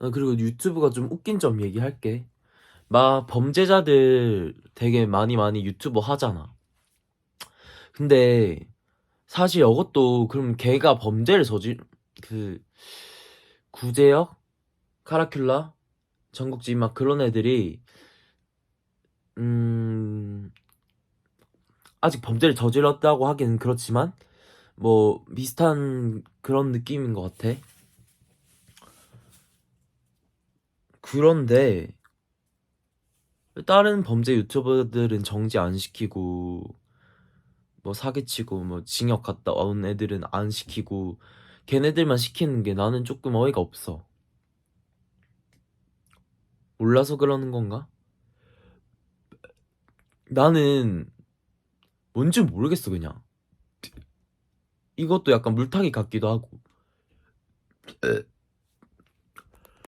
아, 그리고 유튜브가 좀 웃긴 점 얘기할게. 막 범죄자들 되게 많이 많이 유튜버 하잖아. 근데 사실 이것도 그럼 걔가 범죄를 저질 그 구제역, 카라큘라, 전국지 막 그런 애들이 음 아직 범죄를 저질렀다고 하기는 그렇지만 뭐 비슷한 그런 느낌인 것 같아. 그런데 다른 범죄 유튜버들은 정지 안 시키고 뭐 사기치고 뭐 징역 갔다 온 애들은 안 시키고 걔네들만 시키는 게 나는 조금 어이가 없어. 몰라서 그러는 건가? 나는 뭔지 모르겠어 그냥. 이것도 약간 물타기 같기도 하고.